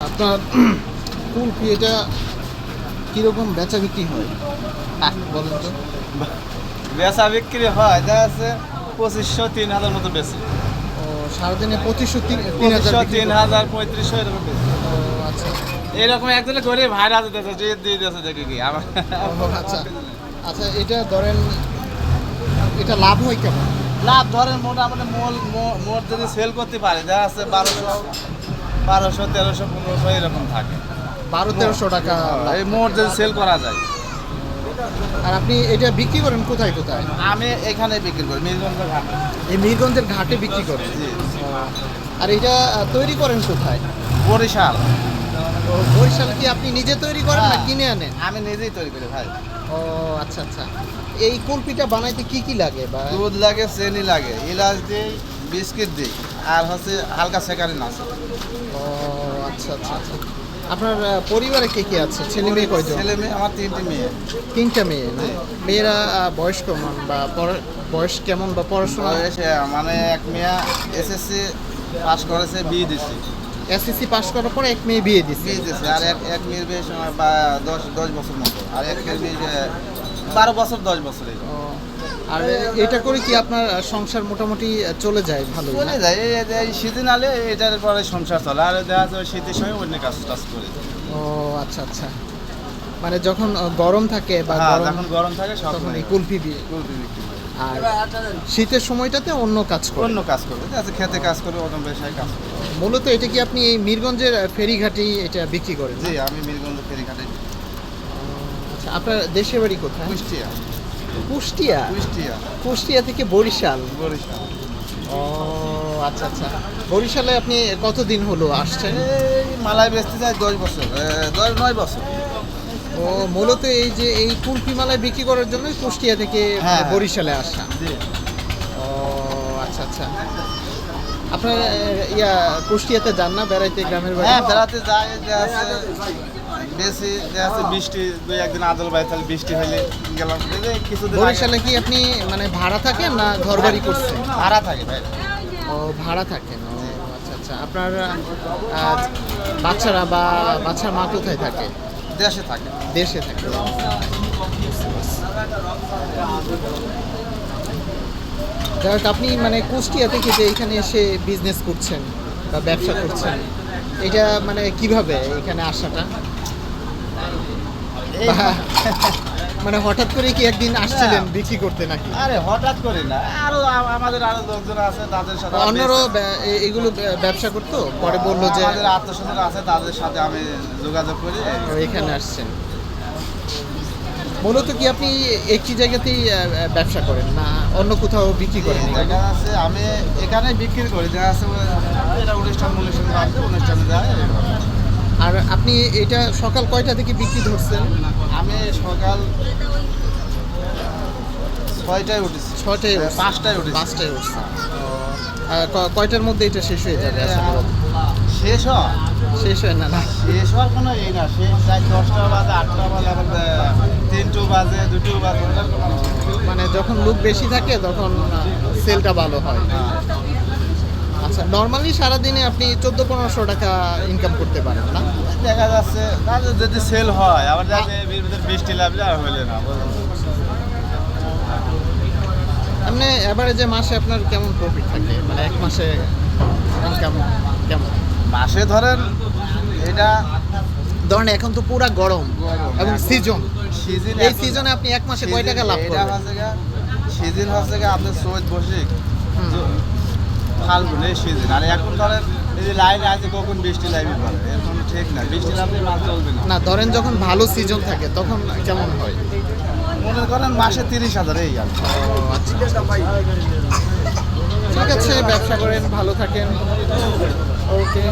আপনার কুলফি এটা কীরকম বেচা বিক্রি হয়? বলেন তো। বেচা বিক্রি হয় দেখা যাচ্ছে পঁচিশশো তিন হাজার মতো বেশি ও সারাদিনে পঁচিশশো তিন পঁচিশশো তিন হাজার পঁয়ত্রিশশো এরকম বেশি আচ্ছা। এরকম একজনে করে ভাইরা দিতেছে যে দিয়ে দিতেছে দেখে কি আমার আচ্ছা। আচ্ছা এটা ধরেন এটা লাভ হয় কেমন? লাভ ধরেন মোটামুটি মোল মোট যদি সেল করতে পারে দেখা যাচ্ছে বারোশো বারোশো তেরোশো পনেরোশো এরকম থাকে। বারো তেরোশো টাকা এই মোট যদি সেল করা যায়। আর আপনি এটা বিক্রি করেন কোথায় কোথায়? আমি এখানে বিক্রি করি মিরগঞ্জ ঘাটে। এই মিরগঞ্জের ঘাটে বিক্রি করেন? আর এটা তৈরি করেন কোথায়? বরিশাল। বরিশাল কি আপনি নিজে তৈরি করেন না হ্যাঁ। কিনে আনেন? আমি নিজেই তৈরি করি ভাই। ও আচ্ছা আচ্ছা। এই কুলপিটা বানাইতে কি কি লাগে বা? দুধ লাগে চিনি লাগে ইলাচ দিই বিস্কিট দিই। আর হচ্ছে হালকা সেকারিন আছে ও আচ্ছা আচ্ছা আচ্ছা। আপনার পরিবারে কে কে আছে? ছেলে মেয়ে কয়জন? ছেলে মেয়ে আমার তিনটি মেয়ে। তিনটা মেয়ে না? মেয়েরা বয়স কেমন বা বয়স কেমন বা পড়াশোনা? মানে এক মেয়ে এসএসসি পাস করেছে বিয়ে দিছি। এসএসসি পাস করার পরে এক মেয়ে বিয়ে দিচ্ছে বিয়ে দিছি আর এক এক মেয়ের বেশ আমার বা দশ দশ বছর মতো। আর এক মেয়ের বেশ আহ, বারো বছর দশ বছর আর এটা করে কি আপনার সংসার মোটামুটি চলে যায় ভালো চলে যায় সিজন আলে এটার পরে সংসার চলে আর দেখা যাচ্ছে শীতের সময় অন্য কাজ টাজ করি। ও আচ্ছা আচ্ছা। মানে যখন গরম থাকে বা হ্যাঁ যখন গরম থাকে তখন এই কুলফি দিয়ে। কুলফি বিক্রি আর শীতের সময়টাতে অন্য কাজ করে। অন্য কাজ করবে আচ্ছা খেতে কাজ করবে অন্য পেশায় কাজ করবে মূলত এটা কি আপনি এই মিরগঞ্জের ফেরিঘাটেই এটা বিক্রি করেন? জি আমি মিরগঞ্জ ফেরিঘাটে আচ্ছা আপনার দেশের বাড়ি কোথায়? কুষ্টিয়া। কুষ্টিয়া? কুষ্টিয়া। কুষ্টিয়া থেকে বরিশাল। বরিশাল। ও আচ্ছা আচ্ছা। বরিশালে আপনি কতদিন হলো আসছেন? এই মালায় বেচতে যায় দশ বছর। দশ নয় বছর। ও মূলত এই যে এই কুলফি মালায় বিক্রি করার জন্য কুষ্টিয়া থেকে হ্যাঁ। বরিশালে আসা। ও আচ্ছা আচ্ছা। আপনার ইয়া কুষ্টিয়াতে যান না? বেড়াইতে গ্রামের বাড়ি হ্যাঁ বেড়াতে যায় বেশি আছে বৃষ্টি দুই একদিন আদল বাই তাহলে বৃষ্টি গেলাম। কিছুদিন বরিশালে কি আপনি মানে ভাড়া থাকেন না ঘর বাড়ি করছেন? ভাড়া থাকে ভাই। ও ভাড়া থাকেন আচ্ছা আচ্ছা। আপনার বাচ্চারা বা বাচ্চার মা কোথায় থাকে? দেশে থাকে। দেশে থাকে। যাই হোক, আপনি মানে কুষ্টিয়া থেকে যে এখানে এসে বিজনেস করছেন বা ব্যবসা করছেন এটা মানে কীভাবে এখানে আসাটা? মানে হঠাৎ করে কি একদিন আসছিলেন বিক্রি করতে নাকি? আরে হঠাৎ করে না। আরও আমাদের আরও লোকজন আছে তাদের সাথে অন্যরাও এগুলো ব্যবসা করতো? পরে বলল যে আমাদের আত্মস্বজন আছে তাদের সাথে আমি যোগাযোগ করি। এখানে আসছেন। মূলত কি আপনি একটি জায়গাতেই ব্যবসা করেন না অন্য কোথাও বিক্রি করেন দেখা যাচ্ছে আমি এখানে বিক্রি করি। দেখা আছে এটা অনুষ্ঠান অনুষ্ঠান আছে অনুষ্ঠানে যায়। আপনি এটা সকাল কয়টা থেকে বিক্রি ধরছেন? আমি সকাল ছয়টায় উঠেছি। ছয়টায় পাঁচটায় উঠেছি। পাঁচটায় ক- কয়টার মধ্যে এটা শেষ হয়ে যাবে শেষ হয় শেষ হয় না না? শেষ হওয়ার কোনো এই না শেষ যায় দশটা বাজে আটটা বাজে আবার তিনটো বাজে দুটো বাজে। মানে যখন লোক বেশি থাকে তখন সেলটা ভালো হয়। হ্যাঁ। আচ্ছা নর্মালি সারাদিনে আপনি চোদ্দ পনেরোশো টাকা ইনকাম করতে পারেন না? দেখা যাচ্ছে তাহলে যদি সেল হয় আবার যাচ্ছে বৃষ্টি লাভলে আর হইলে না এমনি অ্যাভারেজে মাসে আপনার কেমন প্রফিট থাকে? মানে এক মাসে ইনকাম কেমন মাসে ধরেন এটা ধরেন এখন তো পুরা গরম। এবং সিজন এই সিজনে আপনি এক মাসে কয় টাকা লাভ করবেন? সিজন হচ্ছে গা আপনার চৈত বসিক হুম। বলে সিজন। আর এখন ধরেন এই যে লাইন আছে কখন বৃষ্টি পারে এখন ঠিক না। বৃষ্টি লাভলে মাছ চলবে না। না ধরেন যখন ভালো সিজন থাকে তখন কেমন হয়? মনে করেন মাসে তিরিশ হাজার এই গেল আচ্ছা। ঠিক আছে ব্যবসা করেন ভালো থাকেন। ওকে।